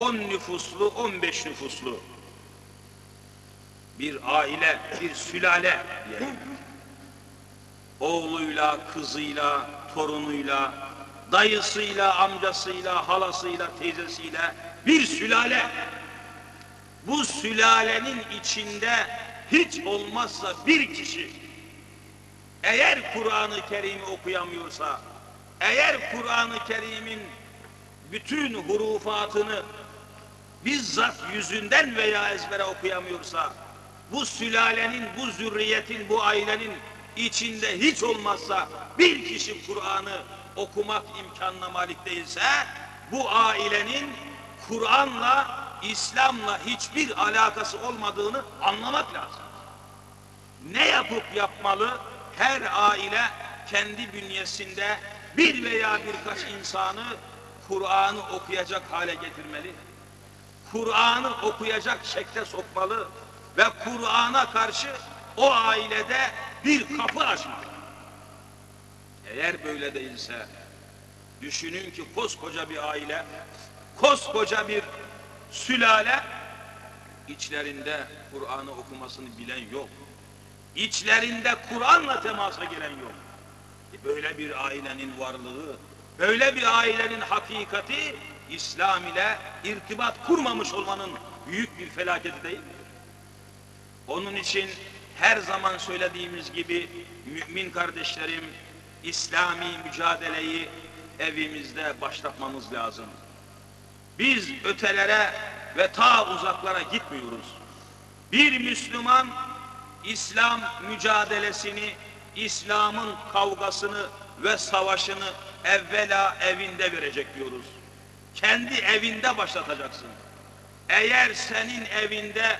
10 nüfuslu, 15 nüfuslu bir aile, bir sülale diyelim. Oğluyla, kızıyla, torunuyla, dayısıyla, amcasıyla, halasıyla, teyzesiyle bir sülale. Bu sülalenin içinde hiç olmazsa bir kişi eğer Kur'an-ı Kerim'i okuyamıyorsa, eğer Kur'an-ı Kerim'in bütün hurufatını bizzat yüzünden veya ezbere okuyamıyorsa, bu sülalenin, bu zürriyetin, bu ailenin içinde hiç olmazsa bir kişi Kur'an'ı okumak imkanına malik değilse, bu ailenin Kur'an'la, İslam'la hiçbir alakası olmadığını anlamak lazım. Ne yapıp yapmalı? Her aile kendi bünyesinde bir veya birkaç insanı Kur'an'ı okuyacak hale getirmeli. Kur'an'ı okuyacak şekle sokmalı ve Kur'an'a karşı o ailede bir kapı açmalı. Eğer böyle değilse düşünün ki koskoca bir aile, koskoca bir sülale içlerinde Kur'an'ı okumasını bilen yok. İçlerinde Kur'an'la temasa giren yok. E böyle bir ailenin varlığı, böyle bir ailenin hakikati İslam ile irtibat kurmamış olmanın büyük bir felaketi değil mi? Onun için her zaman söylediğimiz gibi mümin kardeşlerim İslami mücadeleyi evimizde başlatmamız lazım. Biz ötelere ve ta uzaklara gitmiyoruz. Bir Müslüman İslam mücadelesini, İslam'ın kavgasını ve savaşını evvela evinde verecek diyoruz. Kendi evinde başlatacaksın. Eğer senin evinde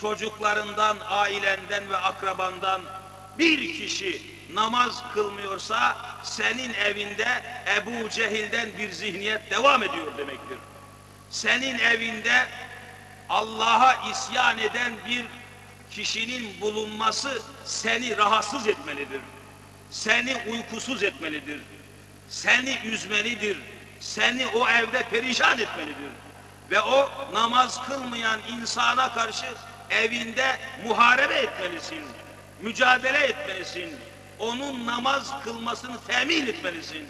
çocuklarından, ailenden ve akrabandan bir kişi namaz kılmıyorsa senin evinde Ebu Cehil'den bir zihniyet devam ediyor demektir. Senin evinde Allah'a isyan eden bir kişinin bulunması seni rahatsız etmelidir. Seni uykusuz etmelidir. Seni üzmelidir. Seni o evde perişan etmelidir. Ve o namaz kılmayan insana karşı evinde muharebe etmelisin. Mücadele etmelisin. Onun namaz kılmasını temin etmelisin.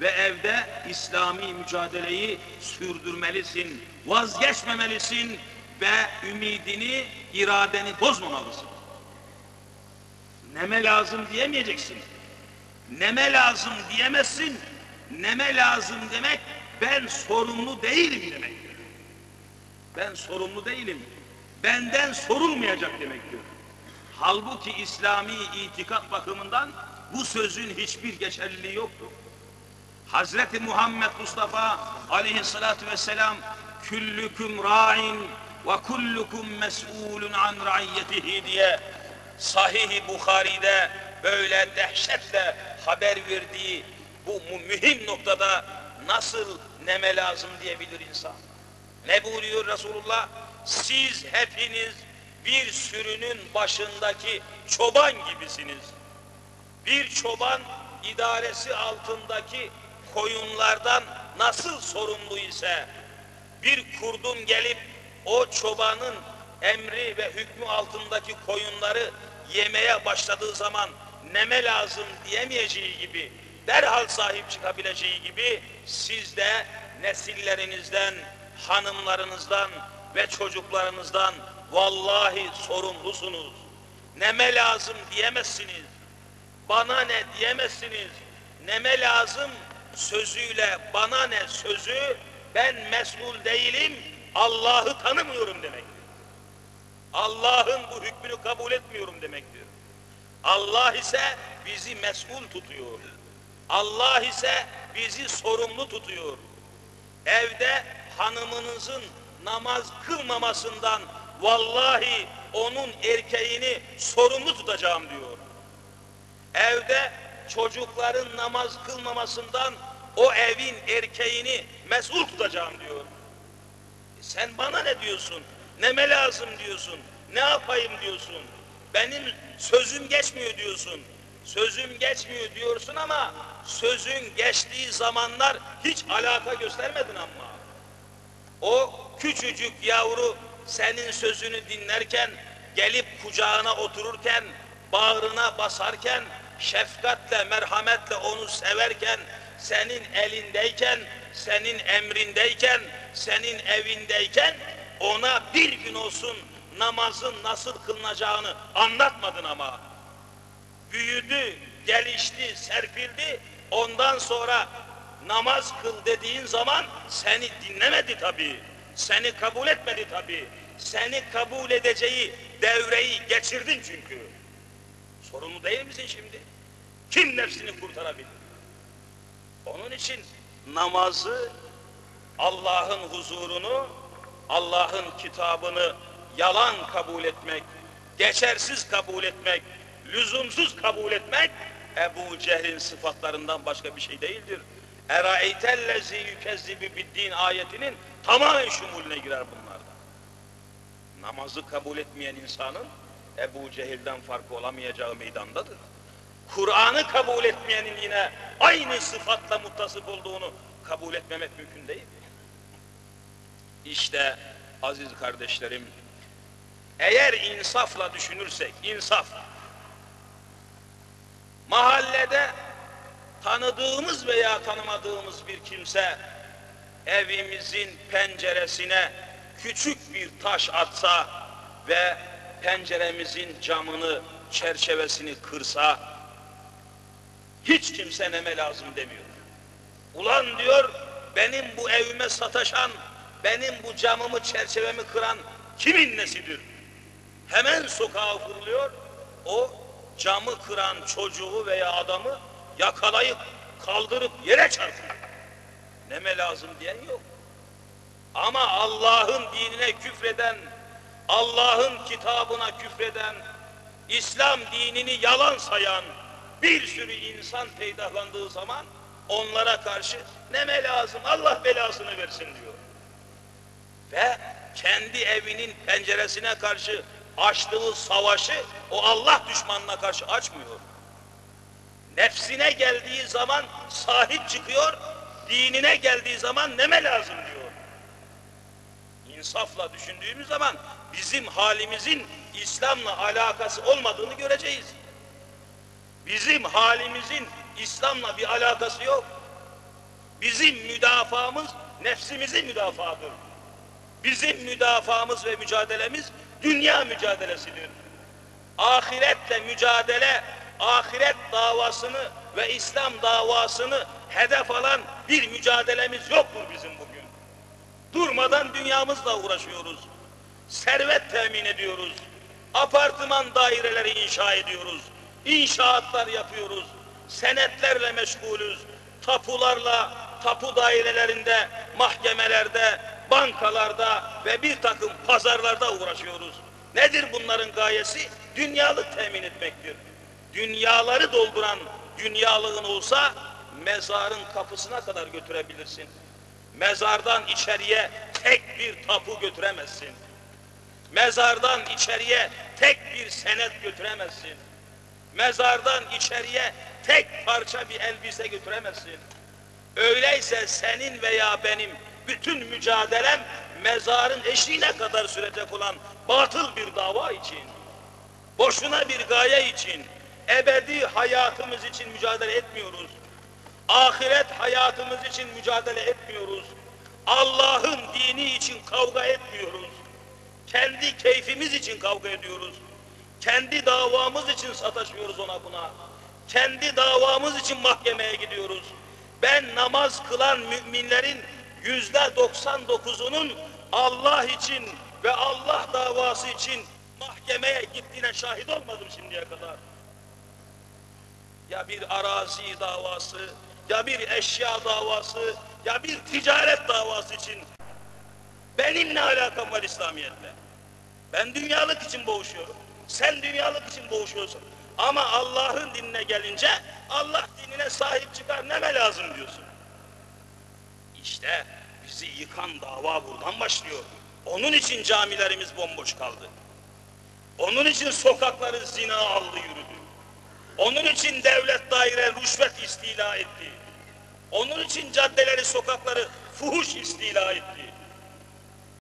Ve evde İslami mücadeleyi sürdürmelisin. Vazgeçmemelisin ve ümidini, iradeni bozmamalısın. Neme lazım diyemeyeceksin. Neme lazım diyemezsin. Neme lazım demek ben sorumlu değilim demektir. Ben sorumlu değilim. Benden sorulmayacak demektir. Halbuki İslami itikat bakımından bu sözün hiçbir geçerliliği yoktur. Hazreti Muhammed Mustafa aleyhissalatu vesselam küllüküm ra'in ve kullukum mes'ulun an ra'iyyetihi diye Sahih-i Bukhari'de böyle dehşetle haber verdiği bu mühim noktada nasıl neme lazım diyebilir insan? Ne buyuruyor Resulullah? Siz hepiniz bir sürünün başındaki çoban gibisiniz. Bir çoban idaresi altındaki koyunlardan nasıl sorumlu ise bir kurdun gelip o çobanın emri ve hükmü altındaki koyunları yemeye başladığı zaman neme lazım diyemeyeceği gibi derhal sahip çıkabileceği gibi siz de nesillerinizden, hanımlarınızdan ve çocuklarınızdan vallahi sorumlusunuz. Neme lazım diyemezsiniz. Bana ne diyemezsiniz. Neme lazım sözüyle bana ne sözü ben mesul değilim Allah'ı tanımıyorum demektir. Allah'ın bu hükmünü kabul etmiyorum demektir. Allah ise bizi mesul tutuyor. Allah ise bizi sorumlu tutuyor. Evde hanımınızın namaz kılmamasından vallahi onun erkeğini sorumlu tutacağım diyor. Evde çocukların namaz kılmamasından o evin erkeğini mesul tutacağım diyor. E sen bana ne diyorsun? Neme lazım diyorsun? Ne yapayım diyorsun? Benim sözüm geçmiyor diyorsun. Sözüm geçmiyor diyorsun ama sözün geçtiği zamanlar hiç alaka göstermedin ama. O küçücük yavru senin sözünü dinlerken, gelip kucağına otururken, bağrına basarken, şefkatle, merhametle onu severken, senin elindeyken, senin emrindeyken, senin evindeyken ona bir gün olsun namazın nasıl kılınacağını anlatmadın ama. Büyüdü, gelişti, serpildi. Ondan sonra namaz kıl dediğin zaman seni dinlemedi tabii. Seni kabul etmedi tabii. Seni kabul edeceği devreyi geçirdin çünkü. Sorumlu değil misin şimdi? Kim nefsini kurtarabilir? Onun için namazı, Allah'ın huzurunu, Allah'ın kitabını yalan kabul etmek, geçersiz kabul etmek, lüzumsuz kabul etmek Ebu Cehil'in sıfatlarından başka bir şey değildir. Eraeytellezi yükezzibi biddin ayetinin tamamen şumulüne girer bunlardan. Namazı kabul etmeyen insanın Ebu Cehil'den farkı olamayacağı meydandadır. Kur'an'ı kabul etmeyenin yine aynı sıfatla muttasıf olduğunu kabul etmemek mümkün değil. İşte aziz kardeşlerim, eğer insafla düşünürsek, insaf, mahallede tanıdığımız veya tanımadığımız bir kimse evimizin penceresine küçük bir taş atsa ve penceremizin camını, çerçevesini kırsa hiç kimse neme lazım demiyor. Ulan diyor benim bu evime sataşan, benim bu camımı çerçevemi kıran kimin nesidir? Hemen sokağa fırlıyor, o camı kıran çocuğu veya adamı yakalayıp kaldırıp yere çarpıyor. Neme lazım diyen yok. Ama Allah'ın dinine küfreden, Allah'ın kitabına küfreden, İslam dinini yalan sayan bir sürü insan peydahlandığı zaman onlara karşı neme lazım Allah belasını versin diyor. Ve kendi evinin penceresine karşı açtığı savaşı o Allah düşmanına karşı açmıyor. Nefsine geldiği zaman sahip çıkıyor, dinine geldiği zaman neme lazım diyor. İnsafla düşündüğümüz zaman bizim halimizin İslam'la alakası olmadığını göreceğiz. Bizim halimizin İslam'la bir alakası yok. Bizim müdafaamız nefsimizin müdafaadır. Bizim müdafaamız ve mücadelemiz dünya mücadelesidir. Ahiretle mücadele, ahiret davasını ve İslam davasını hedef alan bir mücadelemiz yoktur bizim bugün. Durmadan dünyamızla uğraşıyoruz. Servet temin ediyoruz. Apartman daireleri inşa ediyoruz. İnşaatlar yapıyoruz. Senetlerle meşgulüz. Tapularla, tapu dairelerinde, mahkemelerde, bankalarda ve bir takım pazarlarda uğraşıyoruz. Nedir bunların gayesi? Dünyalık temin etmektir. Dünyaları dolduran dünyalığın olsa mezarın kapısına kadar götürebilirsin. Mezardan içeriye tek bir tapu götüremezsin. Mezardan içeriye tek bir senet götüremezsin. Mezardan içeriye tek parça bir elbise götüremezsin. Öyleyse senin veya benim bütün mücadelem mezarın eşiğine kadar sürecek olan batıl bir dava için, boşuna bir gaye için, ebedi hayatımız için mücadele etmiyoruz. Ahiret hayatımız için mücadele etmiyoruz. Allah'ın dini için kavga etmiyoruz. Kendi keyfimiz için kavga ediyoruz. Kendi davamız için sataşıyoruz ona buna. Kendi davamız için mahkemeye gidiyoruz. Ben namaz kılan müminlerin yüzde doksan dokuzunun Allah için ve Allah davası için mahkemeye gittiğine şahit olmadım şimdiye kadar. Ya bir arazi davası, ya bir eşya davası, ya bir ticaret davası için benim ne alakam var İslamiyet'le? Ben dünyalık için boğuşuyorum. Sen dünyalık için boğuşuyorsun. Ama Allah'ın dinine gelince Allah dinine sahip çıkar neme lazım diyorsun. İşte bizi yıkan dava buradan başlıyor. Onun için camilerimiz bomboş kaldı. Onun için sokakları zina aldı yürüdü. Onun için devlet daire rüşvet istila etti. Onun için caddeleri, sokakları fuhuş istila etti.